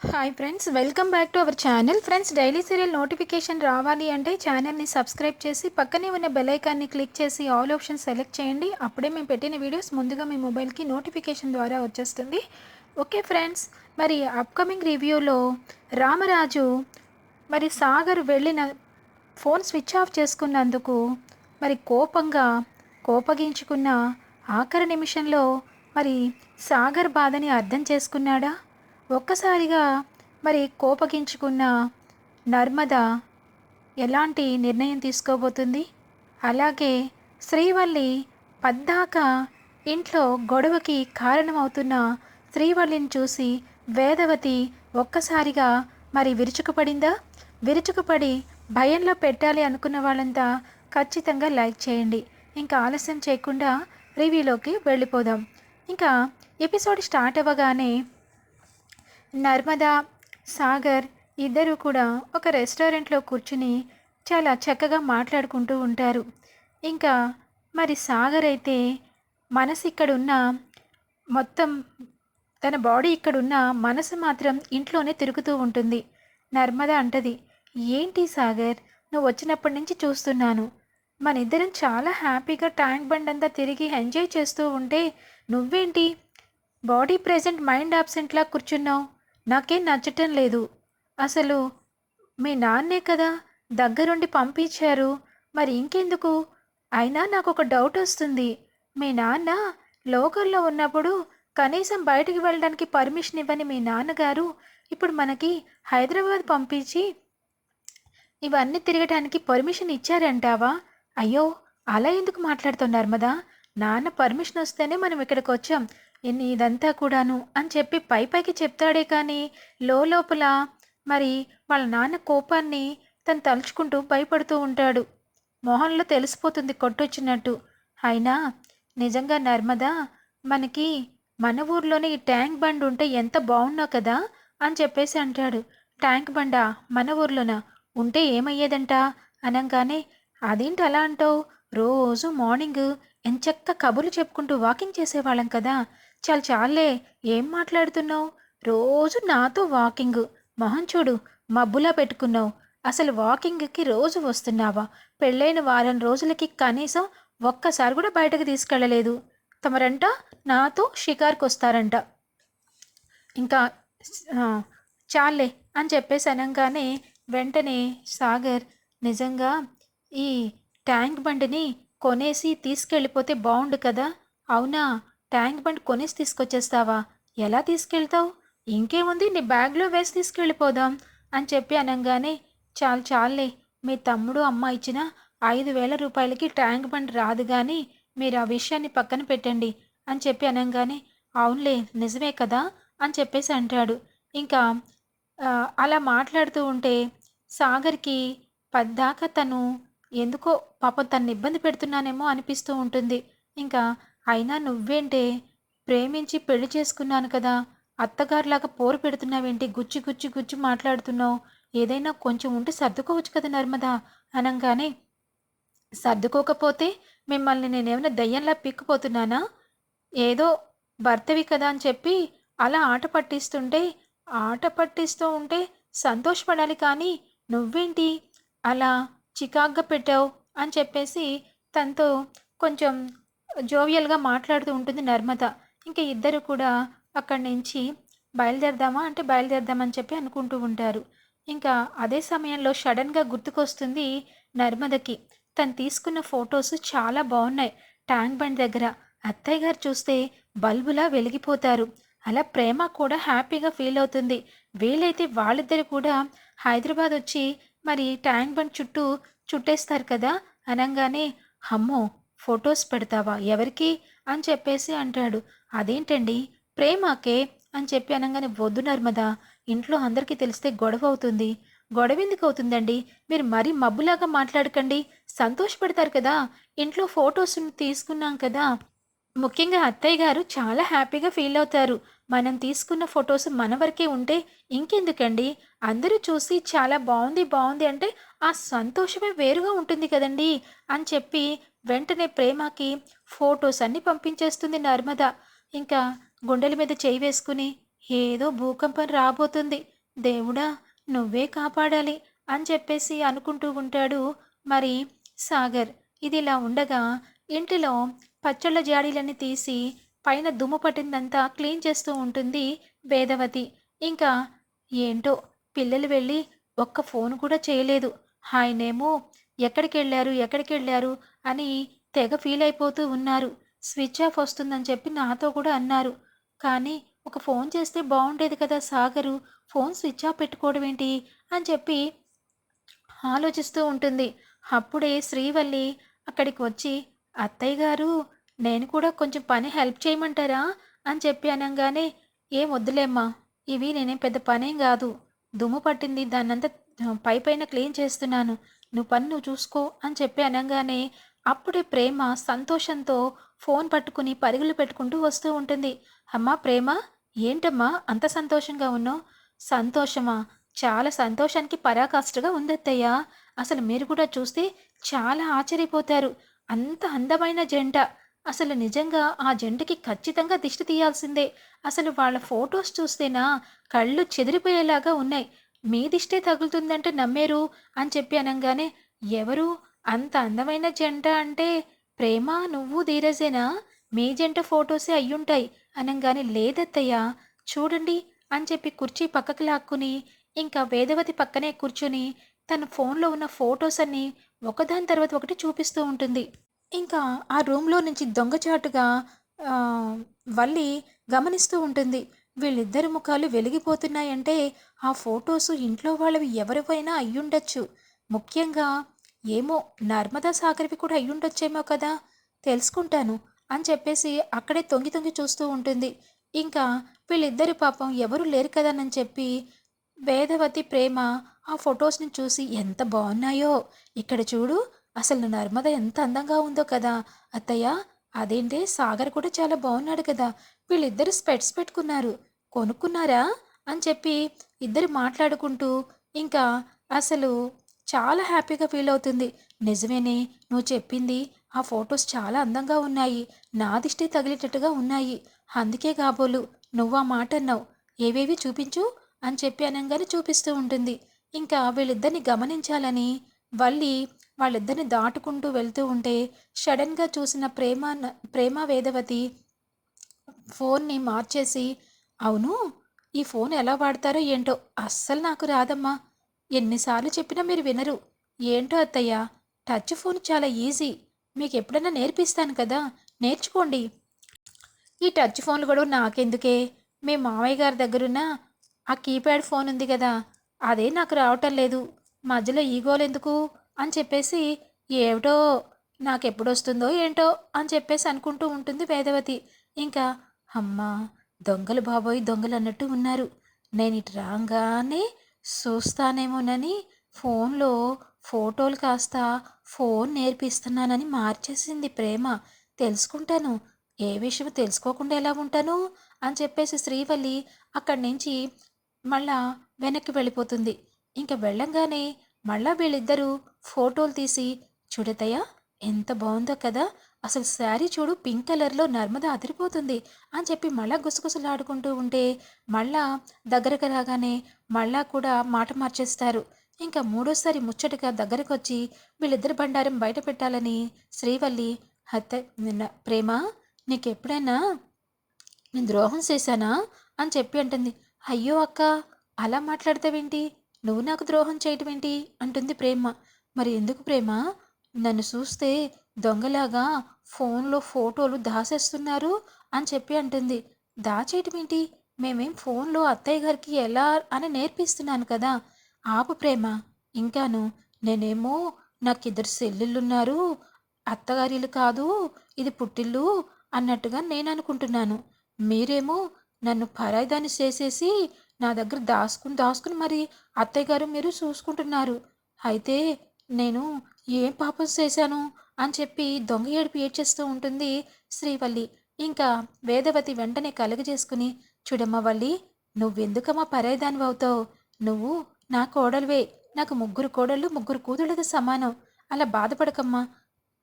Hi friends welcome back to our channel friends daily serial notification రావాలి అంటే ఛానల్ని subscribe చేసి పక్కనే ఉన్న బెల్ ఐకాన్ని క్లిక్ చేసి ఆల్ ఆప్షన్ సెలెక్ట్ చేయండి. అప్పుడే మేము పెట్టిన వీడియోస్ ముందుగా మీ మొబైల్కి నోటిఫికేషన్ ద్వారా వచ్చేస్తుంది. ఓకే ఫ్రెండ్స్ మరి అప్కమింగ్ రివ్యూలో రామరాజు మరి సాగర్ వెళ్ళిన ఫోన్ స్విచ్ ఆఫ్ చేసుకున్నందుకు మరి కోపంగా కోపగించుకున్న ఆఖరి నిమిషంలో మరి సాగర్ బాధని అర్థం చేసుకున్నాడా? ఒక్కసారిగా మరి కోపగించుకున్న నర్మద ఎలాంటి నిర్ణయం తీసుకోబోతుంది? అలాగే శ్రీవల్లి పద్దాక ఇంట్లో గొడవకి కారణమవుతున్న శ్రీవల్లిని చూసి వేదవతి ఒక్కసారిగా మరి విరుచుకుపడిందా? విరుచుకుపడి భయంలో పెట్టాలి అనుకున్న వాళ్ళంతా ఖచ్చితంగా లైక్ చేయండి. ఇంకా ఆలస్యం చేయకుండా రివ్యూలోకి వెళ్ళిపోదాం. ఇంకా ఎపిసోడ్ స్టార్ట్ అవ్వగానే నర్మదా సాగర్ ఇద్దరు కూడా ఒక రెస్టారెంట్లో కూర్చుని చాలా చక్కగా మాట్లాడుకుంటూ ఉంటారు. ఇంకా మరి సాగర్ అయితే మనసు ఇక్కడున్న మొత్తం తన బాడీ ఇక్కడున్న మనసు మాత్రం ఇంట్లోనే తిరుగుతూ ఉంటుంది. నర్మద అంటది ఏంటి సాగర్ నువ్వు వచ్చినప్పటి నుంచి చూస్తున్నాను. మన ఇద్దరం చాలా హ్యాపీగా ట్యాంక్ బండ్ అంతా తిరిగి ఎంజాయ్ చేస్తూ ఉంటే నువ్వేంటి? బాడీ ప్రెజెంట్ మైండ్ ఆబ్సెంట్లా కూర్చున్నావు. నాకేం నచ్చటం లేదు. అసలు మీ నాన్నే కదా దగ్గరుండి పంపించారు. మరి ఇంకెందుకు? అయినా నాకు ఒక డౌట్ వస్తుంది. మీ నాన్న లోకల్లో ఉన్నప్పుడు కనీసం బయటికి వెళ్ళడానికి పర్మిషన్ ఇవ్వని మీ నాన్నగారు ఇప్పుడు మనకి హైదరాబాద్ పంపించి ఇవన్నీ తిరగటానికి పర్మిషన్ ఇచ్చారంటావా? అయ్యో అలా ఎందుకు మాట్లాడుతున్నారు మదా? నాన్న పర్మిషన్ వస్తేనే మనం ఇక్కడికి వచ్చాం ఇదంతా కూడాను అని చెప్పి పై పైకి చెప్తాడే కానీ లోపల మరి వాళ్ళ నాన్న కోపాన్ని తను తలుచుకుంటూ భయపడుతూ ఉంటాడు. మొహంలో తెలిసిపోతుంది కొట్టొచ్చినట్టు. అయినా నిజంగా నర్మదా మనకి మన ఊర్లోనే ఈ ట్యాంక్ బండ్ ఉంటే ఎంత బాగున్నావు కదా అని చెప్పేసి అంటాడు. ట్యాంక్ బండా మన ఊర్లోనా? ఉంటే ఏమయ్యేదంట? అనగానే అదేంటి అలా అంటావు? రోజు మార్నింగ్ ఎంచక్క కబుర్లు చెప్పుకుంటూ వాకింగ్ చేసేవాళ్ళం కదా. చాలు చాలే ఏం మాట్లాడుతున్నావు? రోజు నాతో వాకింగ్. మొహం చూడు మబ్బులా పెట్టుకున్నావు. అసలు వాకింగ్కి రోజు వస్తున్నావా? పెళ్ళైన వారం రోజులకి కనీసం ఒక్కసారి కూడా బయటకు తీసుకెళ్ళలేదు. తమరంట? నాతో షికార్కి వస్తారంట ఇంకా చాలే అని చెప్పేసి అనగానే వెంటనే సాగర్ నిజంగా ఈ ట్యాంక్ బండిని కొనేసి తీసుకెళ్ళిపోతే బాగుండు కదా? అవునా? ట్యాంక్ బండ్ కొనేసి తీసుకొచ్చేస్తావా? ఎలా తీసుకెళ్తావు? ఇంకేముంది నీ బ్యాగ్లో వేసి తీసుకెళ్ళిపోదాం అని చెప్పి అనగానే చాలు చాలులే మీ తమ్ముడు అమ్మ ఇచ్చిన ఐదు వేల రూపాయలకి ట్యాంక్ బండ్ రాదు కానీ మీరు ఆ విషయాన్ని పక్కన పెట్టండి అని చెప్పి అనగానే అవునులే నిజమే కదా అని చెప్పేసి అంటాడు. ఇంకా అలా మాట్లాడుతూ ఉంటే సాగర్కి పద్దాక తను ఎందుకో పాపం తను ఇబ్బంది పెడుతున్నానేమో అనిపిస్తూ ఉంటుంది. ఇంకా అయినా నువ్వేంటే? ప్రేమించి పెళ్ళి చేసుకున్నాను కదా. అత్తగారిలాగా పోరు పెడుతున్నావేంటి? గుచ్చి గుచ్చి గుచ్చి మాట్లాడుతున్నావు. ఏదైనా కొంచెం ఉంటే సర్దుకోవచ్చు కదా నర్మదా. అనగానే సర్దుకోకపోతే మిమ్మల్ని నేనేమైనా దయ్యంలా పిక్కుపోతున్నానా? ఏదో భర్తవి కదా అని చెప్పి అలా ఆట పట్టిస్తుంటే ఆట పట్టిస్తూ ఉంటే సంతోషపడాలి కానీ నువ్వేంటి? అలా చికాగ్గా పెట్టావు అని చెప్పేసి తనతో కొంచెం జోవియల్గా మాట్లాడుతూ ఉంటుంది నర్మద. ఇంకా ఇద్దరు కూడా అక్కడి నుంచి బయలుదేరదామా? అంటే బయలుదేరదామని చెప్పి అనుకుంటూ ఉంటారు. ఇంకా అదే సమయంలో సడన్గా గుర్తుకొస్తుంది నర్మదకి. తను తీసుకున్న ఫొటోస్ చాలా బాగున్నాయి. ట్యాంక్ బండ్ దగ్గర. అత్తయ్య గారు చూస్తే బల్బులా వెలిగిపోతారు. అలా ప్రేమ కూడా హ్యాపీగా ఫీల్ అవుతుంది. వీలైతే వాళ్ళిద్దరు కూడా హైదరాబాద్ వచ్చి మరి ట్యాంక్ బండ్ చుట్టూ చుట్టేస్తారు కదా? అనగానే అమ్మో ఫొటోస్ పెడతావా? ఎవరికి? అని చెప్పేసి అంటాడు. అదేంటండి? ప్రేమాకే అని చెప్పి అనగానే వద్దు నర్మదా ఇంట్లో అందరికీ తెలిస్తే గొడవ అవుతుంది. గొడవ ఎందుకు అవుతుందండి? మీరు మరీ మబ్బులాగా మాట్లాడకండి. సంతోషపడతారు కదా. ఇంట్లో ఫొటోస్ తీసుకున్నాం కదా. ముఖ్యంగా అత్తయ్య గారు చాలా హ్యాపీగా ఫీల్ అవుతారు. మనం తీసుకున్న ఫొటోస్ మన వరకే ఉంటే ఇంకెందుకండి? అందరూ చూసి చాలా బాగుంది బాగుంది అంటే ఆ సంతోషమే వేరుగా ఉంటుంది కదండి? అని చెప్పి వెంటనే ప్రేమకి ఫొటోస్ అన్నీ పంపించేస్తుంది నర్మద. ఇంకా గుండెల మీద చేయి వేసుకుని ఏదో భూకంపం రాబోతుంది. దేవుడా నువ్వే కాపాడాలి అని చెప్పేసి అనుకుంటూ ఉంటాడు మరి సాగర్. ఇది ఇలా ఉండగా ఇంటిలో పచ్చళ్ళ జాడీలన్నీ తీసి పైన దుమ్ము పట్టిందంతా క్లీన్ చేస్తూ ఉంటుంది వేదవతి. ఇంకా ఏంటో? పిల్లలు వెళ్ళి ఒక్క ఫోన్ కూడా చేయలేదు. ఆయనేమో ఎక్కడికి వెళ్ళారు ఎక్కడికి వెళ్ళారు అని తెగ ఫీల్ అయిపోతూ ఉన్నారు. స్విచ్ ఆఫ్ వస్తుందని చెప్పి నాతో కూడా అన్నారు. కానీ ఒక ఫోన్ చేస్తే బాగుండేది కదా సాగరు ఫోన్ స్విచ్ ఆఫ్ పెట్టుకోవడం ఏంటి అని చెప్పి ఆలోచిస్తూ ఉంటుంది. అప్పుడే శ్రీవల్లి అక్కడికి వచ్చి అత్తయ్య గారు నేను కూడా కొంచెం పని హెల్ప్ చేయమంటారా? అని చెప్పి అనగానే ఏం వద్దులేమ్మా ఇవి నేనేం పెద్ద పనేం కాదు. దుమ్ము పట్టింది దాన్నంతా పై పైన క్లీన్ చేస్తున్నాను. నువ్వు పని నువ్వు చూసుకో అని చెప్పి అనగానే అప్పుడే ప్రేమ సంతోషంతో ఫోన్ పట్టుకుని పరుగులు పెట్టుకుంటూ వస్తూ ఉంటుంది. అమ్మా ప్రేమ ఏంటమ్మా అంత సంతోషంగా ఉన్నావు? సంతోషమా? చాలా సంతోషానికి పరాకాష్ఠగా ఉందత్తయ్య. అసలు మీరు కూడా చూస్తే చాలా ఆశ్చర్యపోతారు. అంత అందమైన జంట. అసలు నిజంగా ఆ జంటకి ఖచ్చితంగా దిష్టి తీయాల్సిందే. అసలు వాళ్ళ ఫొటోస్ చూస్తేనా కళ్ళు చెదిరిపోయేలాగా ఉన్నాయి. మీ దిష్టే తగులుతుందంటే నమ్మేరు అని చెప్పి అనగానే ఎవరు? అంత అందమైన జంట అంటే ప్రేమ నువ్వు ధీరజేనా? మీ జంట ఫొటోసే అయ్యుంటాయి అనగానే లేదత్తయ్య చూడండి అని చెప్పి కుర్చీ పక్కకి లాక్కుని ఇంకా వేదవతి పక్కనే కూర్చుని తన ఫోన్లో ఉన్న ఫొటోస్ అన్నీ ఒకదాని తర్వాత ఒకటి చూపిస్తూ ఉంటుంది. ఇంకా ఆ రూమ్లో నుంచి దొంగచాటుగా వల్లి గమనిస్తూ ఉంటుంది. వీళ్ళిద్దరి ముఖాలు వెలిగిపోతున్నాయంటే ఆ ఫొటోస్ ఇంట్లో వాళ్ళవి ఎవరివైనా అయ్యుండొచ్చు. ముఖ్యంగా ఏమో నర్మదా సాగర్వి కూడా అయ్యుండొచ్చేమో కదా తెలుసుకుంటాను అని చెప్పేసి అక్కడే తొంగి తొంగి చూస్తూ ఉంటుంది. ఇంకా వీళ్ళిద్దరి పాపం ఎవరు లేరు కదానని చెప్పి వేదవతి ప్రేమ ఆ ఫొటోస్ని చూసి ఎంత బాగున్నాయో ఇక్కడ చూడు అసలు నర్మద ఎంత అందంగా ఉందో కదా! అత్తయ్య అదేంటే సాగర్ కూడా చాలా బాగున్నాడు కదా! వీళ్ళిద్దరు స్పెట్స్ పెట్టుకున్నారు. కొనుక్కున్నారా? అని చెప్పి ఇద్దరు మాట్లాడుకుంటూ ఇంకా అసలు చాలా హ్యాపీగా ఫీల్ అవుతుంది. నిజమేనే నువ్వు చెప్పింది ఆ ఫొటోస్ చాలా అందంగా ఉన్నాయి. నా దిష్టి తగిలేటట్టుగా ఉన్నాయి. అందుకే కాబోలు నువ్వు ఆ మాట అన్నావు. ఏవేవి చూపించు? అని చెప్పి అనగానే చూపిస్తూ ఉంటుంది. ఇంకా వీళ్ళిద్దరిని గమనించాలని వల్లి వాళ్ళిద్దరిని దాటుకుంటూ వెళ్తూ ఉంటే సడన్గా చూసిన ప్రేమ న- ప్రేమ వేదవతి ఫోన్ని మార్చేసి అవును ఈ ఫోన్ ఎలా వాడతారో ఏంటో అస్సలు నాకు రాదమ్మా. ఎన్నిసార్లు చెప్పినా మీరు వినరు. ఏంటో అత్తయ్య టచ్ ఫోన్ చాలా ఈజీ. మీకు ఎప్పుడైనా నేర్పిస్తాను కదా నేర్చుకోండి. ఈ టచ్ ఫోన్లు కూడా నాకెందుకే? మీ మామయ్య గారి దగ్గరున్న ఆ కీప్యాడ్ ఫోన్ ఉంది కదా అదే నాకు రావటం లేదు. మధ్యలో ఈగోలు ఎందుకు? అని చెప్పేసి ఏమిటో నాకు ఎప్పుడు వస్తుందో ఏంటో అని చెప్పేసి అనుకుంటూ ఉంటుంది వేదవతి. ఇంకా అమ్మా దొంగలు బాబోయ్ దొంగలు అన్నట్టు ఉన్నారు. నేను ఇటు రాగానే చూస్తానేమోనని ఫోన్లో ఫోటోలు కాస్త ఫోన్ నేర్పిస్తున్నానని మార్చేసింది ప్రేమ. తెలుసుకుంటాను. ఏ విషయం తెలుసుకోకుండా ఎలా ఉంటాను? అని చెప్పేసి శ్రీవల్లి అక్కడి నుంచి మళ్ళా వెనక్కి వెళ్ళిపోతుంది. ఇంకా వెళ్ళంగానే మళ్ళా వీళ్ళిద్దరూ ఫోటోలు తీసి చూడతయ్య ఎంత బాగుందో కదా అసలు శారీ చూడు పింక్ కలర్లో నర్మద అదిరిపోతుంది అని చెప్పి మళ్ళా గుసగుసలాడుకుంటూ ఉంటే మళ్ళా దగ్గరకు రాగానే మళ్ళా కూడా మాట మార్చేస్తారు. ఇంకా మూడోసారి ముచ్చటగా దగ్గరకు వచ్చి వీళ్ళిద్దరి బండారం బయట పెట్టాలని శ్రీవల్లి హత్య నిన్న ప్రేమ నీకెప్పుడైనా నేను ద్రోహం చేశానా? అని చెప్పి అంటుంది. అయ్యో అక్క అలా మాట్లాడతావేంటి? నువ్వు నాకు ద్రోహం చేయటం ఏంటి అంటుంది ప్రేమ. మరి ఎందుకు ప్రేమ? నన్ను చూస్తే దొంగలాగా ఫోన్లో ఫోటోలు దాసేస్తున్నారు అని చెప్పి అంటుంది. దాచేయటం ఏంటి మేమేం ఫోన్లో అత్తయ్య గారికి ఎలా అని నేర్పిస్తున్నాను కదా. ఆపు ప్రేమ. ఇంకాను నేనేమో నాకు ఇద్దరు సెల్లులున్నారు. అత్తగారిలు కాదు ఇది పుట్టిల్లు అన్నట్టుగా నేను అనుకుంటున్నాను మీరేమో నన్ను పరాయిదాన్ని చేసేసి నా దగ్గర దాచుకుని దాచుకుని మరి అత్తయ్య గారు మీరు చూసుకుంటున్నారు. అయితే నేను ఏం పాపం చేశాను అని చెప్పి దొంగ ఏడుపు ఏడ్చేస్తూ ఉంటుంది శ్రీవల్లి. ఇంకా వేదవతి వెంటనే కలుగజేసుకుని చూడమ్మ వల్లి నువ్వెందుకమ్మా పరాయిదానివి అవుతావు? నువ్వు నా కోడలువే. నాకు ముగ్గురు కోడళ్ళు ముగ్గురు కూతుళ్ళతో సమానం. అలా బాధపడకమ్మా.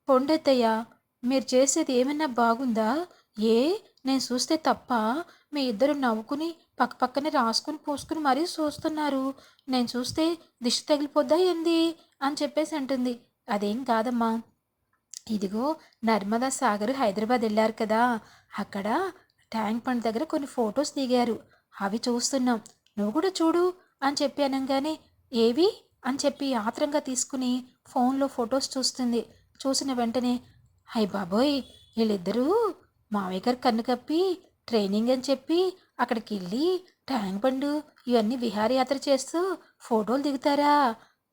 పొండెత్తయ్యా మీరు చేసేది ఏమన్నా బాగుందా? ఏ నేను చూస్తే తప్ప? మీ ఇద్దరు నవ్వుకుని పక్కపక్కనే రాసుకుని పూసుకుని మరీ చూస్తున్నారు. నేను చూస్తే దిష్టి తగిలిపోద్దా ఏంది? అని చెప్పేసి అంటుంది. అదేం కాదమ్మా. ఇదిగో నర్మదా సాగర్ హైదరాబాద్ వెళ్ళారు కదా. అక్కడ ట్యాంక్ పండ్ దగ్గర కొన్ని ఫొటోస్ దిగారు. అవి చూస్తున్నాం. నువ్వు కూడా చూడు అని చెప్పి అనగానే ఏవి? అని చెప్పి ఆత్రంగా తీసుకుని ఫోన్లో ఫొటోస్ చూస్తుంది. చూసిన వెంటనే హై బాబోయ్ వీళ్ళిద్దరూ మావయ్య గారు కన్ను కప్పి ట్రైనింగ్ అని చెప్పి అక్కడికి వెళ్ళి ట్యాంక్ బండు ఇవన్నీ విహారయాత్ర చేస్తూ ఫోటోలు దిగుతారా?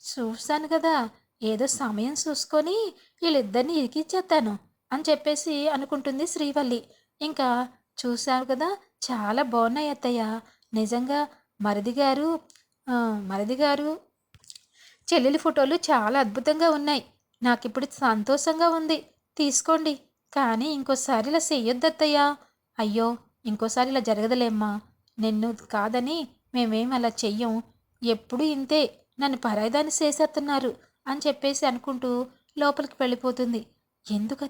చూస్తాను కదా. ఏదో సమయం చూసుకొని వీళ్ళిద్దరిని ఇరికిచ్చేస్తాను అని చెప్పేసి అనుకుంటుంది శ్రీవల్లి. ఇంకా చూశారు కదా చాలా బాగున్నాయి అత్తయ్య. నిజంగా మరిది గారు మరిది గారు చెల్లెలి ఫోటోలు చాలా అద్భుతంగా ఉన్నాయి. నాకు ఇప్పుడు సంతోషంగా ఉంది. తీసుకోండి. కానీ ఇంకోసారి ఇలా చెయ్యొద్దు అత్తయ్యా అయ్యో ఇంకోసారి ఇలా జరగదులేమ్మా. నిన్ను కాదని మేమేం అలా చెయ్యం. ఎప్పుడు ఇంతే నన్ను పరాయిదాన్ని చేసేస్తున్నారు అని చెప్పేసి అనుకుంటూ లోపలికి వెళ్ళిపోతుంది. ఎందుకు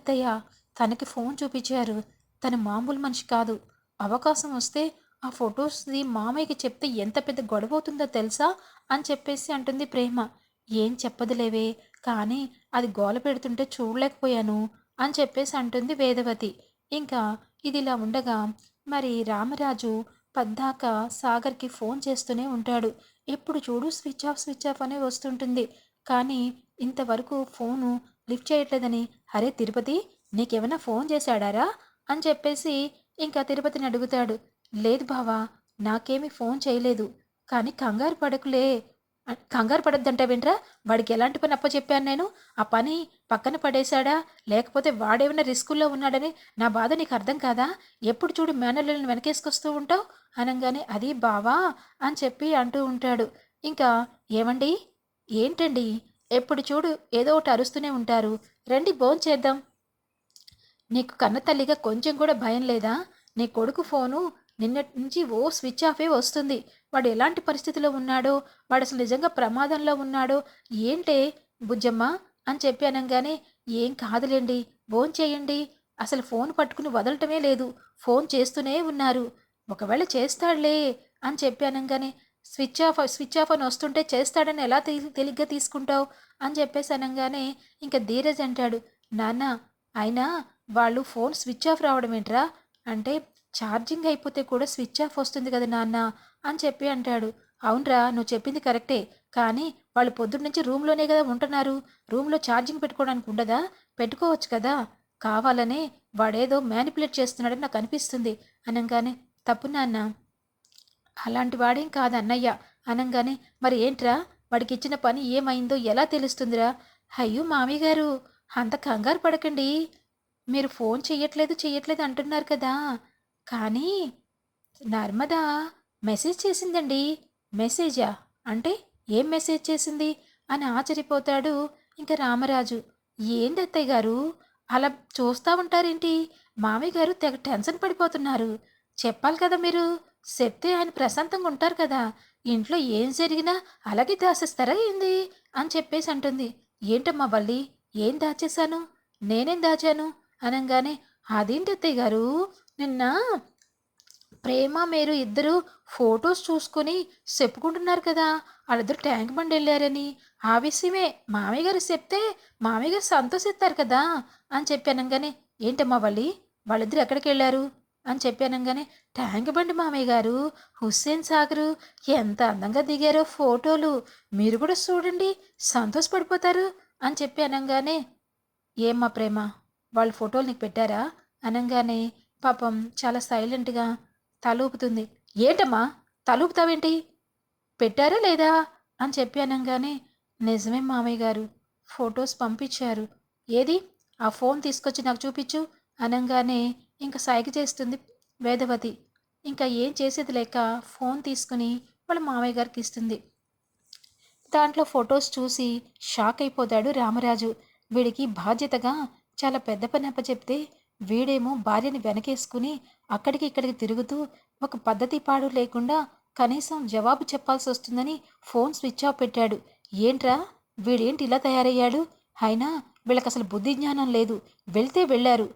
తనకి ఫోన్ చూపించారు. తను మామూలు మనిషి కాదు. అవకాశం వస్తే ఆ ఫొటోస్ది మామయ్యకి చెప్తే ఎంత పెద్ద గొడవ అవుతుందో తెలుసా అని చెప్పేసి అంటుంది ప్రేమ. ఏం చెప్పదులేవే కానీ అది గోల పెడుతుంటే చూడలేకపోయాను అని చెప్పేసి అంటుంది వేదవతి. ఇంకా ఇదిలా ఉండగా మరి రామరాజు పద్దాక సాగర్కి ఫోన్ చేస్తూనే ఉంటాడు. ఎప్పుడు చూడు స్విచ్ ఆఫ్ స్విచ్ ఆఫ్ అనే వస్తుంటుంది. కానీ ఇంతవరకు ఫోను లిఫ్ట్ చేయట్లేదని అరే తిరుపతి నీకేమైనా ఫోన్ చేశాడారా? అని చెప్పేసి ఇంకా తిరుపతిని అడుగుతాడు. లేదు బావా నాకేమీ ఫోన్ చేయలేదు. కానీ కంగారు పడకులే కంగారు పడొద్దంటావేంట్రా? వాడికి ఎలాంటి పని అప్పచెప్పాను నేను? ఆ పని పక్కన పడేశాడా? లేకపోతే వాడేమైనా రిస్కుల్లో ఉన్నాడని నా బాధ నీకు అర్థం కాదా? ఎప్పుడు చూడు మేనల్ని వెనకేసుకొస్తూ ఉంటావు? అనగానే అది బావా? అని చెప్పి అంటూ ఉంటాడు. ఇంకా ఏమండి? ఏంటండి? ఎప్పుడు చూడు ఏదో ఒకటి అరుస్తూనే ఉంటారు. రండి భోంచేద్దాం నీకు కన్న తల్లిగా కొంచెం కూడా భయం లేదా? నీ కొడుకు ఫోను నిన్నటి నుంచి ఓ స్విచ్ ఆఫే వస్తుంది. వాడు ఎలాంటి పరిస్థితిలో ఉన్నాడో వాడు అసలు నిజంగా ప్రమాదంలో ఉన్నాడో ఏంటే బుజ్జమ్మ అని చెప్పి అనగానే ఏం కాదులేండి ఫోన్ చేయండి. అసలు ఫోన్ పట్టుకుని వదలటమే లేదు ఫోన్ చేస్తూనే ఉన్నారు. ఒకవేళ చేస్తాడులే అని చెప్పి అనగానే స్విచ్ ఆఫ్ స్విచ్ ఆఫ్ అని వస్తుంటే చేస్తాడని ఎలా తెలి తేలిగ్గా తీసుకుంటావు? అని చెప్పేసి అనగానే ఇంకా ధీరజ్ అంటాడు నాన్న అయినా వాళ్ళు ఫోన్ స్విచ్ ఆఫ్ రావడం ఏంట్రా? అంటే ఛార్జింగ్ అయిపోతే కూడా స్విచ్ ఆఫ్ వస్తుంది కదా నాన్న అని చెప్పి అంటాడు. అవునరా నువ్వు చెప్పింది కరెక్టే. కానీ వాళ్ళు పొద్దున్న నుంచి రూమ్లోనే కదా ఉంటున్నారు. రూమ్లో ఛార్జింగ్ పెట్టుకోవడానికి ఉండదా? పెట్టుకోవచ్చు కదా. కావాలనే వాడేదో మ్యానిపులేట్ చేస్తున్నాడని నాకు అనిపిస్తుంది. అనగానే తప్పు నాన్న. అలాంటి వాడేం కాదు అన్నయ్య. అనగానే మరి ఏంట్రా? వాడికి ఇచ్చిన పని ఏమైందో ఎలా తెలుస్తుందిరా? అయ్యో మామయ్య గారు అంత కంగారు పడకండి. మీరు ఫోన్ చెయ్యట్లేదు చెయ్యట్లేదు అంటున్నారు కదా. కానీ నర్మద మెసేజ్ చేసిందండి. మెసేజా? అంటే ఏం మెసేజ్ చేసింది? అని ఆశ్చర్యపోతాడు ఇంకా రామరాజు. ఏంది అత్తయ్య గారు? అలా చూస్తూ ఉంటారేంటి? మామయ్య గారు తెగ టెన్షన్ పడిపోతున్నారు. చెప్పాలి కదా మీరు? చెప్తే ఆయన ప్రశాంతంగా ఉంటారు కదా. ఇంట్లో ఏం జరిగినా అలాగే దాచేస్తారా ఏంది? అని చెప్పేసి అంటుంది. ఏంటమ్మా వల్లి? ఏం దాచేశాను? నేనేం దాచాను? అనగానే అదేంటి అత్తయ్య గారు? నిన్న ప్రేమ మీరు ఇద్దరు ఫొటోస్ చూసుకొని చెప్పుకుంటున్నారు కదా. వాళ్ళిద్దరు ట్యాంక్ బండి వెళ్ళారని. ఆ విషయమే మామయ్య గారు చెప్తే మామయ్య గారు సంతోషిస్తారు కదా అని చెప్పి ఏంటమ్మా వాళ్ళి వాళ్ళిద్దరు ఎక్కడికి వెళ్ళారు? అని చెప్పి ట్యాంక్ బండి మామయ్య గారు హుస్సేన్ సాగరు ఎంత అందంగా దిగారో ఫోటోలు. మీరు కూడా చూడండి సంతోషపడిపోతారు. అని చెప్పి అనగానే ఏమ్మా ప్రేమ? వాళ్ళ ఫోటోలు నీకు పెట్టారా? అనగానే పాపం చాలా సైలెంట్గా తలూపుతుంది. ఏంటమ్మా? తలూపుతావేంటి? పెట్టారా లేదా? అని చెప్పి అనగానే నిజమే మామయ్య గారు ఫొటోస్ పంపించారు. ఏది? ఆ ఫోన్ తీసుకొచ్చి నాకు చూపించు. అనగానే ఇంకా సైగ చేస్తుంది వేదవతి. ఇంకా ఏం చేసేది లేక ఫోన్ తీసుకుని వాళ్ళ మామయ్య గారికి ఇస్తుంది. దాంట్లో ఫొటోస్ చూసి షాక్ అయిపోతాడు రామరాజు. వీడికి బాధ్యతగా చాలా పెద్ద పని అప్పచెప్తే వీడేమో భార్యని వెనకేసుకుని అక్కడికి ఇక్కడికి తిరుగుతూ ఒక పద్ధతి పాడు లేకుండా కనీసం జవాబు చెప్పాల్సి వస్తుందని ఫోన్ స్విచ్ ఆఫ్ పెట్టాడు. ఏంట్రా? వీడేంటి ఇలా తయారయ్యాడు? అయినా వీళ్ళకి అసలు బుద్ధి జ్ఞానం లేదు. వెళ్తే వెళ్ళారు.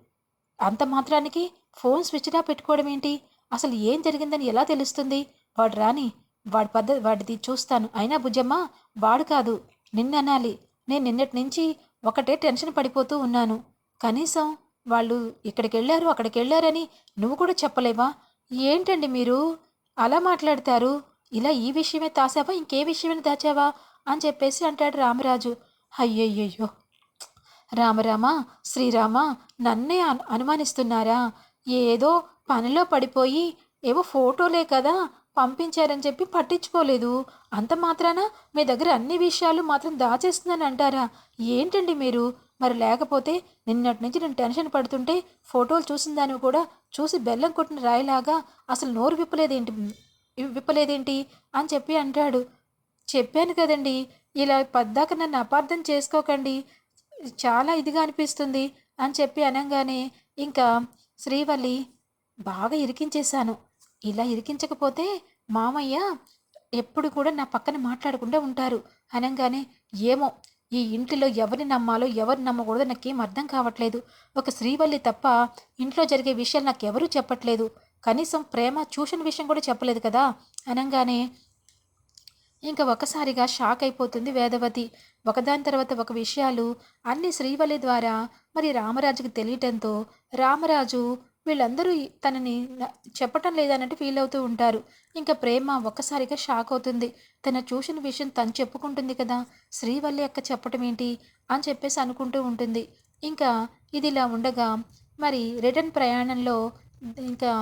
అంత మాత్రానికి ఫోన్ స్విచ్ ఆఫ్ పెట్టుకోవడం ఏంటి? అసలు ఏం జరిగిందని ఎలా తెలుస్తుంది? వాడు రాని వాడి పద్ధతి వాడిది చూస్తాను. అయినా బుజ్జమ్మ వాడు కాదు. నిన్ననాలి. నేను నిన్నటి నుంచి ఒకటే టెన్షన్ పడిపోతూ ఉన్నాను. కనీసం వాళ్ళు ఇక్కడికి వెళ్ళారు అక్కడికి వెళ్ళారని నువ్వు కూడా చెప్పలేవా? ఏంటండి మీరు? అలా మాట్లాడతారు? ఇలా ఈ విషయమే దాచావా ఇంకే విషయమే దాచావా? అని చెప్పేసి అంటాడు రామరాజు. అయ్యయ్యయ్యో! రామరామ శ్రీరామ నన్నే అనుమానిస్తున్నారా? ఏదో పనిలో పడిపోయి ఏవో ఫోటోలే కదా పంపించారని చెప్పి పట్టించుకోలేదు. అంత మాత్రాన మీ దగ్గర అన్ని విషయాలు మాత్రం దాచేస్తుందని అంటారా? ఏంటండి మీరు? మరి లేకపోతే నిన్నటి నుంచి నేను టెన్షన్ పడుతుంటే ఫోటోలు చూసిన దాన్ని కూడా చూసి బెల్లం కొట్టిన రాయిలాగా అసలు నోరు విప్పలేదేంటి? విప్పలేదేంటి? అని చెప్పి అంటాడు. చెప్పాను కదండి ఇలా పద్దాక నన్ను అపార్థం చేసుకోకండి చాలా ఇదిగా అనిపిస్తుంది అని చెప్పి అనగానే ఇంకా శ్రీవల్లి బాగా ఇరికించేశాను. ఇలా ఇరికించకపోతే మామయ్య ఎప్పుడు కూడా నా పక్కన మాట్లాడకుండా ఉంటారు. అనగానే ఏమో ఈ ఇంటిలో ఎవరిని నమ్మాలో ఎవరిని నమ్మకూడదో నాకేం అర్థం కావట్లేదు. ఒక శ్రీవల్లి తప్ప ఇంట్లో జరిగే విషయాలు నాకు చెప్పట్లేదు. కనీసం ప్రేమ చూసిన విషయం కూడా చెప్పలేదు కదా? అనగానే ఇంకా ఒకసారిగా షాక్ అయిపోతుంది వేదవతి. ఒకదాని తర్వాత ఒక విషయాలు అన్ని శ్రీవల్లి ద్వారా మరి రామరాజుకి తెలియటంతో రామరాజు వీళ్ళందరూ తనని చెప్పటం లేదన్నట్టు ఫీల్ అవుతూ ఉంటారు. ఇంకా ప్రేమ ఒక్కసారిగా షాక్ అవుతుంది. తన చూసిన విషయం తను చెప్పుకుంటుంది కదా శ్రీవల్లి అక్క చెప్పటం ఏంటి అని చెప్పేసి అనుకుంటూ ఉంటుంది. ఇంకా ఇది ఇలా ఉండగా మరి రిటర్న్ ప్రయాణంలో ఇంకా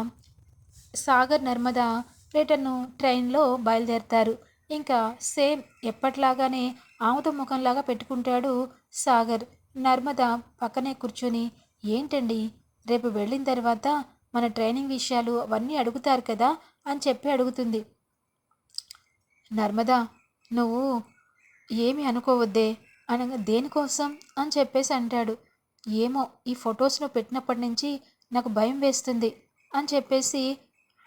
సాగర్ నర్మదా రిటర్న్ ట్రైన్లో బయలుదేరతారు. ఇంకా సేమ్ ఎప్పట్లాగానే ఆముద ముఖంలాగా పెట్టుకుంటాడు సాగర్. నర్మద పక్కనే కూర్చొని ఏంటండి రేపు వెళ్ళిన తర్వాత మన ట్రైనింగ్ విషయాలు అవన్నీ అడుగుతారు కదా అని చెప్పి అడుగుతుంది. నర్మదా నువ్వు ఏమి అనుకోవద్దే అనగా దేనికోసం అని చెప్పేసి అంటాడు. ఏమో ఈ ఫొటోస్లో పెట్టినప్పటి నుంచి నాకు భయం వేస్తుంది అని చెప్పేసి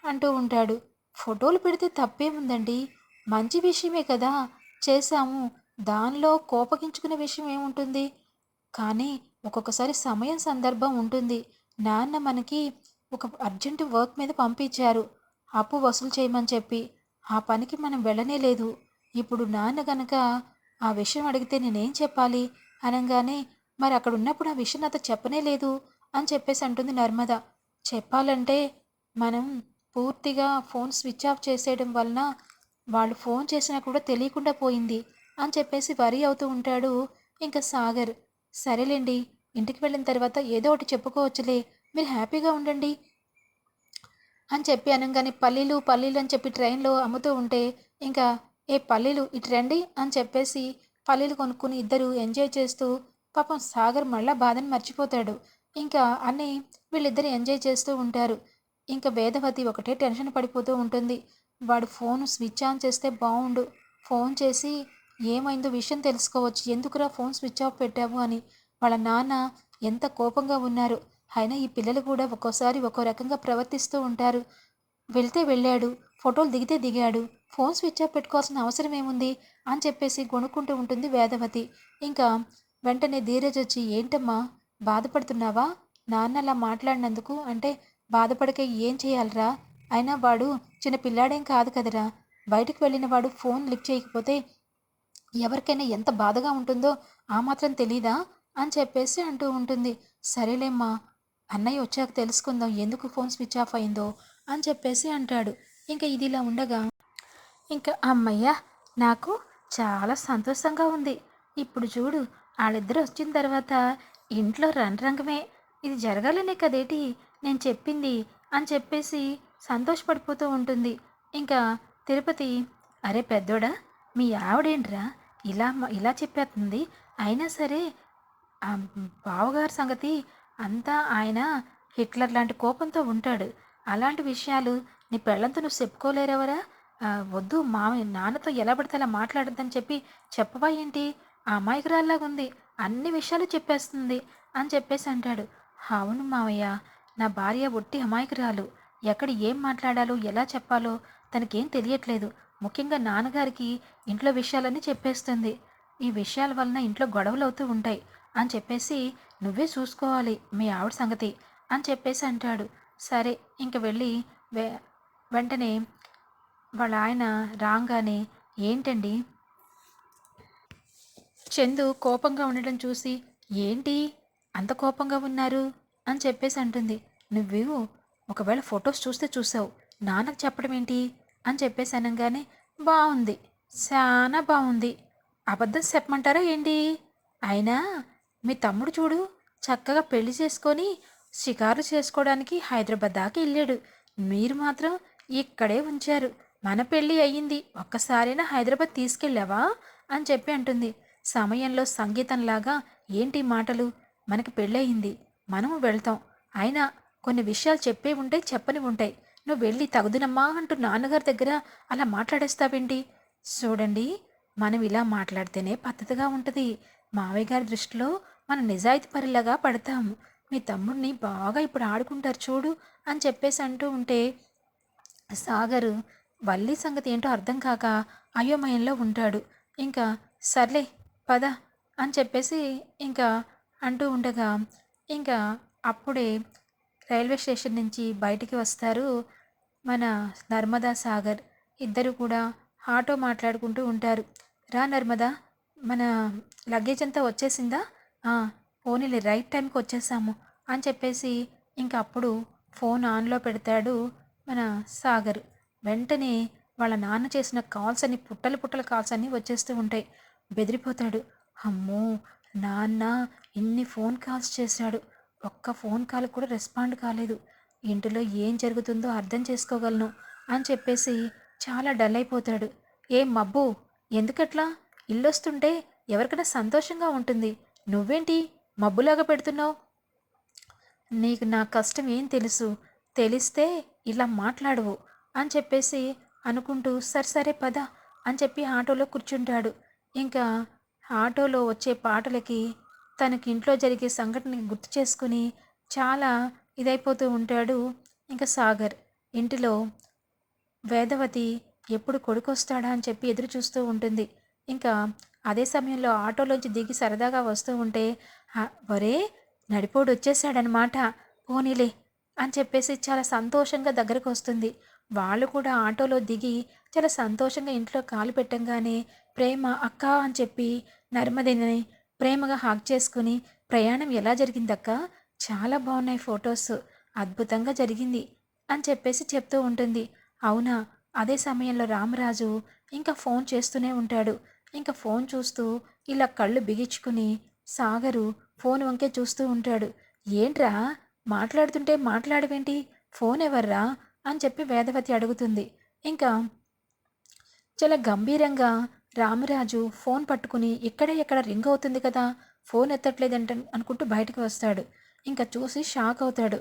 అంటూ ఉంటాడు. ఫోటోలు పెడితే తప్పేముందండి? మంచి విషయమే కదా చేశాము. దానిలో కోపగించుకునే విషయం ఏముంటుంది? కానీ ఒక్కొక్కసారి సమయం సందర్భం ఉంటుంది. నాన్న మనకి ఒక అర్జెంటు వర్క్ మీద పంపించారు. అప్పు వసూలు చేయమని చెప్పి ఆ పనికి మనం వెళ్ళనే లేదు. ఇప్పుడు నాన్న గనక ఆ విషయం అడిగితే నేనేం చెప్పాలి? అనగానే మరి అక్కడ ఉన్నప్పుడు ఆ విషయం నాతో చెప్పనే లేదు అని చెప్పేసి అంటుంది నర్మద. చెప్పాలంటే మనం పూర్తిగా ఫోన్ స్విచ్ ఆఫ్ చేసేయడం వలన వాళ్ళు ఫోన్ చేసినా కూడా తెలియకుండా పోయింది అని చెప్పేసి వరి అవుతూ ఉంటాడు ఇంకా సాగర్. సరేలేండి ఇంటికి వెళ్ళిన తర్వాత ఏదో ఒకటి చెప్పుకోవచ్చులే. మీరు హ్యాపీగా ఉండండి. అని చెప్పి అనగానే పల్లీలు పల్లీలు అని చెప్పి ట్రైన్లో అమ్ముతూ ఉంటే ఇంకా ఏ పల్లీలు ఇటు రండి అని చెప్పేసి పల్లీలు కొనుక్కుని ఇద్దరు ఎంజాయ్ చేస్తూ పాపం సాగర్ మళ్ళా బాధని మర్చిపోతాడు. ఇంకా అన్నీ వీళ్ళిద్దరు ఎంజాయ్ చేస్తూ ఉంటారు. ఇంకా వేదవతి ఒకటే టెన్షన్ పడిపోతూ ఉంటుంది. వాడు ఫోన్ స్విచ్ ఆన్ చేస్తే బాగుండు ఫోన్ చేసి ఏమైందో విషయం తెలుసుకోవచ్చు. ఎందుకురా ఫోన్ స్విచ్ ఆఫ్ పెట్టావు అని. వాళ్ళ నాన్న ఎంత కోపంగా ఉన్నారు. అయినా ఈ పిల్లలు కూడా ఒక్కోసారి ఒక్కో రకంగా ప్రవర్తిస్తూ ఉంటారు. వెళ్తే వెళ్ళాడు ఫోటోలు దిగితే దిగాడు ఫోన్ స్విచ్ ఆఫ్ పెట్టుకోవాల్సిన అవసరం ఏముంది అని చెప్పేసి కొనుక్కుంటూ ఉంటుంది వేదవతి. ఇంకా వెంటనే ధీరజ్ వచ్చి ఏంటమ్మా బాధపడుతున్నావా? నాన్న అలా మాట్లాడినందుకు అంటే బాధపడక ఏం చేయాలరా? అయినా వాడు చిన్న పిల్లాడేం కాదు కదరా. బయటకు వెళ్ళిన వాడు ఫోన్ లిఫ్ట్ చేయకపోతే ఎవరికైనా ఎంత బాధగా ఉంటుందో ఆ మాత్రం తెలీదా? అని చెప్పేసి అంటూ ఉంటుంది. సరేలేమ్మా అన్నయ్య వచ్చాక తెలుసుకుందాం ఎందుకు ఫోన్ స్విచ్ ఆఫ్ అయిందో అని చెప్పేసి అంటాడు. ఇంకా ఇది ఇలా ఉండగా ఇంకా అమ్మయ్య నాకు చాలా సంతోషంగా ఉంది. ఇప్పుడు చూడు వాళ్ళిద్దరు వచ్చిన తర్వాత ఇంట్లో రణరంగమే. ఇది జరగాలనే కదేటి? నేను చెప్పింది అని చెప్పేసి సంతోషపడిపోతూ ఉంటుంది. ఇంకా తిరుపతి అరే పెద్దోడా మీ ఆవిడేంట్రా? ఇలా ఇలా చెప్పేస్తుంది. అయినా సరే ఆ బావగారి సంగతి అంతా ఆయన హిట్లర్ లాంటి కోపంతో ఉంటాడు. అలాంటి విషయాలు నీ పెళ్ళంతో నువ్వు చెప్పుకోలేరెవరా? వద్దు మామయ్య నాన్నతో ఎలా పడితే అలా మాట్లాడద్దని చెప్పి చెప్పవా ఏంటి? ఆ అమాయకురాల్లాగా ఉంది అన్ని విషయాలు చెప్పేస్తుంది అని చెప్పేసి అంటాడు. అవును మావయ్య నా భార్య ఒట్టి అమాయకురాలు. ఎక్కడ ఏం మాట్లాడాలో ఎలా చెప్పాలో తనకేం తెలియట్లేదు. ముఖ్యంగా నాన్నగారికి ఇంట్లో విషయాలన్నీ చెప్పేస్తుంది. ఈ విషయాల వలన ఇంట్లో గొడవలు అవుతూ ఉంటాయి. అని చెప్పేసి నువ్వే చూసుకోవాలి మీ ఆవిడ సంగతి అని చెప్పేసి అంటాడు. సరే ఇంక వెళ్ళి వె వెంటనే వాళ్ళ ఆయన రాగానే ఏంటండి? చందు కోపంగా ఉండడం చూసి ఏంటి? అంత కోపంగా ఉన్నారు? అని చెప్పేసి అంటుంది. నువ్వు ఒకవేళ ఫొటోస్ చూస్తే చూసావు నాన్నకు చెప్పడం ఏంటి? అని చెప్పేసి అనగానే బాగుంది చాలా బాగుంది అబద్ధం చెప్పమంటారా ఏంటి? అయినా మీ తమ్ముడు చూడు చక్కగా పెళ్ళి చేసుకొని షికారు చేసుకోవడానికి హైదరాబాద్ దాకా వెళ్ళాడు. మీరు మాత్రం ఇక్కడే ఉంచారు. మన పెళ్ళి అయ్యింది. ఒక్కసారైనా హైదరాబాద్ తీసుకెళ్ళావా? అని చెప్పి అంటుంది. సమయంలో సంగీతంలాగా ఏంటి మాటలు? మనకి పెళ్ళయింది మనము వెళ్తాం. అయినా కొన్ని విషయాలు చెప్పే ఉంటాయి చెప్పని ఉంటాయి. నువ్వు వెళ్ళి తగుదునమ్మా అంటూ నాన్నగారి దగ్గర అలా మాట్లాడేస్తావేంటి? చూడండి మనం ఇలా మాట్లాడితేనే పద్ధతిగా ఉంటుంది. మావయ్య గారి దృష్టిలో మనం నిజాయితీ పరిలాగా పడతాము. మీ తమ్ముడిని బాగా ఇప్పుడు ఆడుకుంటారు చూడు అని చెప్పేసి అంటూ ఉంటే సాగరు వల్లి సంగతి ఏంటో అర్థం కాక అయోమయంలో ఉంటాడు. ఇంకా సర్లే పద అని చెప్పేసి ఇంకా అంటూ ఉండగా ఇంకా అప్పుడే రైల్వే స్టేషన్ నుంచి బయటికి వస్తారు మన నర్మదా సాగర్. ఇద్దరు కూడా ఆటో మాట్లాడుకుంటూ ఉంటారు. రా నర్మదా మన లగేజ్ అంతా వచ్చేసిందా? పోనీలే రైట్ టైంకి వచ్చేసాము అని చెప్పేసి ఇంకా అప్పుడు ఫోన్ ఆన్లో పెడతాడు మన సాగర్. వెంటనే వాళ్ళ నాన్న చేసిన కాల్స్ అన్ని పుట్టలు పుట్టల కాల్స్ అన్నీ వచ్చేస్తూ ఉంటాయి. బెదిరిపోతాడు. అమ్మో నాన్న ఇన్ని ఫోన్ కాల్స్ చేశాడు. ఒక్క ఫోన్ కాల్ కూడా రెస్పాండ్ కాలేదు. ఇంటిలో ఏం జరుగుతుందో అర్థం చేసుకోగలను అని చెప్పేసి చాలా డల్ అయిపోతాడు. ఏ మబ్బు ఎందుకట్లా? ఇల్లొస్తుంటే ఎవరికైనా సంతోషంగా ఉంటుంది. నువ్వేంటి మబ్బులాగా పెడుతున్నావు? నీకు నా కష్టం ఏం తెలుసు? తెలిస్తే ఇలా మాట్లాడవు అని చెప్పేసి అనుకుంటూ సరే సరే పద అని చెప్పి ఆటోలో కూర్చుంటాడు. ఇంకా ఆటోలో వచ్చే పాటలకి తనకి ఇంట్లో జరిగే సంఘటనకి గుర్తు చేసుకుని చాలా ఇదైపోతూ ఉంటాడు ఇంకా సాగర్. ఇంటిలో వేదవతి ఎప్పుడు కొడుకు వస్తాడా అని చెప్పి ఎదురు చూస్తూ ఉంటుంది. ఇంకా అదే సమయంలో ఆటోలోంచి దిగి సరదాగా వస్తూ ఉంటే ఒరే నడిపోడు వచ్చేసాడనమాట పోనీలే అని చెప్పేసి చాలా సంతోషంగా దగ్గరకు వస్తుంది. వాళ్ళు కూడా ఆటోలో దిగి చాలా సంతోషంగా ఇంట్లో కాలు పెట్టంగానే ప్రేమ అక్క అని చెప్పి నర్మదిని ప్రేమగా హాక్ చేసుకుని ప్రయాణం ఎలా జరిగిందక్క? చాలా బాగున్నాయి ఫొటోస్. అద్భుతంగా జరిగింది అని చెప్పేసి చెప్తూ ఉంటుంది. అవునా అదే సమయంలో రామరాజు ఇంకా ఫోన్ చేస్తూనే ఉంటాడు. ఇంకా ఫోన్ చూస్తూ ఇలా కళ్ళు బిగించుకుని సాగరు ఫోన్ వంకే చూస్తూ ఉంటాడు. ఏంట్రా? మాట్లాడుతుంటే మాట్లాడవేంటి? ఫోన్ ఎవర్రా? అని చెప్పి వేదవతి అడుగుతుంది. ఇంకా చాలా గంభీరంగా రామరాజు ఫోన్ పట్టుకుని ఇక్కడే ఎక్కడ రింగ్ అవుతుంది కదా ఫోన్ ఎత్తట్లేదంట అనుకుంటూ బయటకు వస్తాడు. ఇంకా చూసి షాక్ అవుతాడు.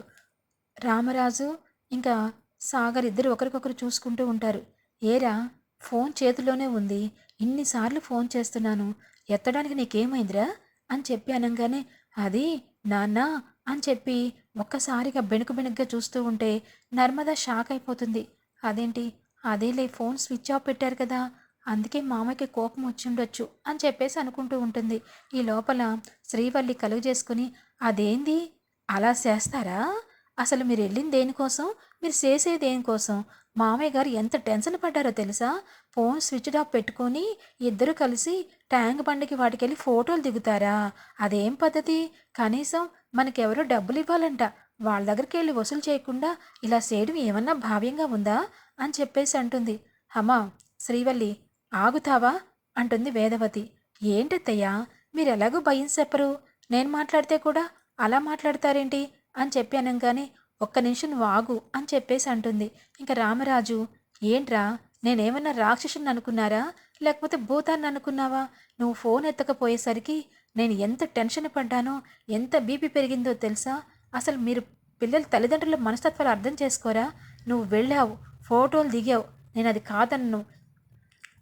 రామరాజు ఇంకా సాగర్ ఇద్దరు ఒకరికొకరు చూసుకుంటూ ఉంటారు. ఏరా? ఫోన్ చేతిలోనే ఉంది. ఇన్నిసార్లు ఫోన్ చేస్తున్నాను. ఎత్తడానికి నీకేమైందిరా? అని చెప్పి అనగానే అది నాన్న అని చెప్పి ఒక్కసారిగా బెనుకు బెణుగ్గా చూస్తూ ఉంటే నర్మద షాక్ అయిపోతుంది. అదేంటి? అదేలే ఫోన్ స్విచ్ ఆఫ్ పెట్టారు కదా అందుకే మామయ్యకి కోపం వచ్చి ఉండొచ్చు అని చెప్పేసి అనుకుంటూ ఉంటుంది. ఈ లోపల శ్రీవల్లి కలుగు చేసుకుని అదేంది? అలా చేస్తారా? అసలు మీరు వెళ్ళింది దేనికోసం? మీరు చేసేది దేనికోసం? మామయ్య గారు ఎంత టెన్షన్ పడ్డారో తెలుసా? ఫోన్ స్విచ్ ఆఫ్ పెట్టుకొని ఇద్దరు కలిసి ట్యాంక్ బండికి వాటికెళ్ళి ఫోటోలు దిగుతారా? అదేం పద్ధతి? కనీసం మనకెవరో డబ్బులు ఇవ్వాలంట. వాళ్ళ దగ్గరికి వెళ్ళి వసూలు చేయకుండా ఇలా చేయడం ఏమన్నా భావ్యంగా ఉందా? అని చెప్పేసి అంటుంది. అమ్మా శ్రీవల్లి ఆగుతావా? అంటుంది వేదవతి. ఏంటత్తయ్యా మీరు ఎలాగో భయం చెప్పరు? నేను మాట్లాడితే కూడా అలా మాట్లాడతారేంటి? అని చెప్పి అనగానే ఒక్క నిమిషం వాగు అని చెప్పేసి అంటుంది. ఇంకా రామరాజు ఏంట్రా నేనేమన్నా రాక్షసుని అనుకున్నారా? లేకపోతే భూతాన్ని అనుకున్నావా? నువ్వు ఫోన్ ఎత్తకపోయేసరికి నేను ఎంత టెన్షన్ పడ్డానో ఎంత బీపీ పెరిగిందో తెలుసా? అసలు మీరు పిల్లల తల్లిదండ్రుల మనస్తత్వాలు అర్థం చేసుకోరా? నువ్వు వెళ్ళావు ఫోటోలు దిగావు నేను అది కాదన్ను.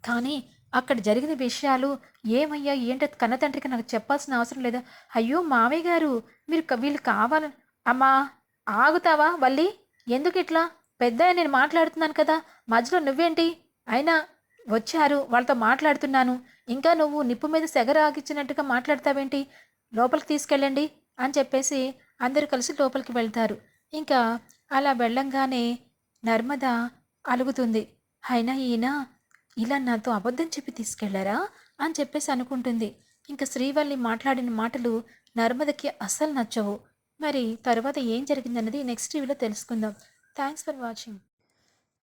కానీ అక్కడ జరిగిన విషయాలు ఏమయ్యా ఏంటో కన్నతండ్రికి నాకు చెప్పాల్సిన అవసరం లేదా? అయ్యో మావయ్య గారు మీరు వీళ్ళు కావాలని అమ్మా ఆగుతావా వల్లి? ఎందుకు ఇట్లా? పెద్ద నేను మాట్లాడుతున్నాను కదా మధ్యలో నువ్వేంటి? అయినా వచ్చారు వాళ్ళతో మాట్లాడుతున్నాను. ఇంకా నువ్వు నిప్పు మీద సెగరాగిచ్చినట్టుగా మాట్లాడతావేంటి? లోపలికి తీసుకెళ్ళండి అని చెప్పేసి అందరూ కలిసి లోపలికి వెళ్తారు. ఇంకా అలా వెళ్ళంగానే నర్మద అలుగుతుంది. అయినా ఈయన ఇలా నాతో అబద్ధం చెప్పి తీసుకెళ్ళారా అని చెప్పేసి అనుకుంటుంది. ఇంకా శ్రీవల్లి మాట్లాడిన మాటలు నర్మదకి అస్సలు నచ్చవు. మరి తర్వాత ఏం జరిగిందన్నది నెక్స్ట్ టీవీలో తెలుసుకుందాం. Thanks for watching